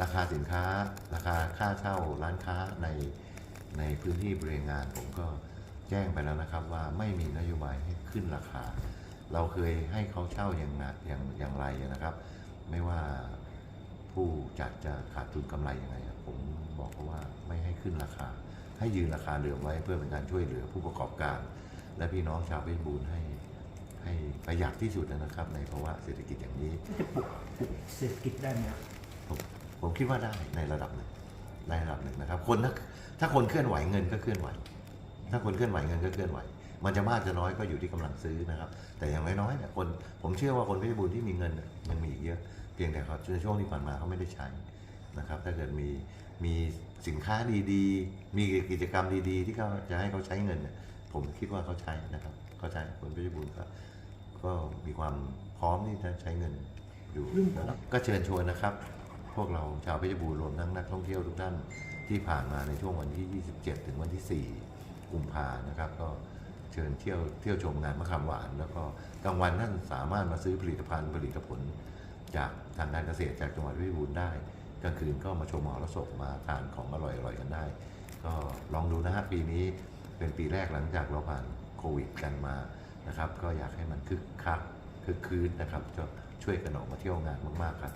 ราคาสินค้า ราคาค่าเช่าร้านค้าในในพื้นที่บริเวณงาน ผมก็แจ้งไปแล้วนะครับว่าไม่มีนโยบายให้ขึ้นราคา เราเคยให้เขาเช่าอย่างนักอย่างอย่างไรนะครับ ไม่ว่าผู้จัดจะขาดทุนกำไรยังไงผมบอกเขาว่าไม่ให้ขึ้นราคา ให้ยืนราคาเดิมไว้เพื่อเป็นการช่วยเหลือผู้ประกอบการ และพี่น้องชาวเพชรบูรณ์ให้ให้ประหยัดที่สุดนะครับ ในภาวะเศรษฐกิจอย่างนี้จะปลุกปลุกเศรษฐกิจได้ไหมครับ ผมคิดว่าได้ในระดับหนึ่งในระดับหนึ่งนะครับ คนถ้าถ้าคนเคลื่อนไหวเงินก็เคลื่อนไหว ถ้าคนเคลื่อนไหวเงินก็เคลื่อนไหว มันจะมากจะน้อยก็อยู่ที่กำลังซื้อนะครับ แต่อย่างน้อยๆเนี่ยคนผมเชื่อว่าคนเพชรบูรณ์ที่มีเงินเนี่ยมันมีอีกเยอะ เพียงแต่เขาในช่วงที่ผ่านมาเขาไม่ได้ใช้นะครับ ถ้าเกิดมีมีสินค้าดีๆ มีกิจกรรมดีๆ ที่เขาจะให้เขาใช้เงินเนี่ยผมคิดว่าเขาใช้นะครับเขาใช้คนเพชรบูรณ์ก็ก็มีความพร้อมที่จะใช้เงินอยู่ก็เชิญชวนนะครับ พวกเราชาวเพชรบูรณ์รวมทั้งนักท่องเที่ยวทุกท่านที่ผ่านมาในช่วงวันที่ 27 ถึงวันที่ 4 กุมภานะครับ ก็เชิญเที่ยวเที่ยวชมงานมะขามหวาน แล้วก็กลางวันท่านสามารถมาซื้อผลิตภัณฑ์ผลิตผล จากทางการเกษตรจากจังหวัดเพชรบูรณ์ได้กลางคืนก็มาชมมหรสพมาทานของอร่อยๆกันได้ ก็ลองดูนะฮะปีนี้เป็นปีแรกหลังจากเราผ่านโควิดกันมานะครับ ก็อยากให้มันคึกคักคึกคืนนะครับจะช่วยกันออกมาเที่ยวงานมากๆครับ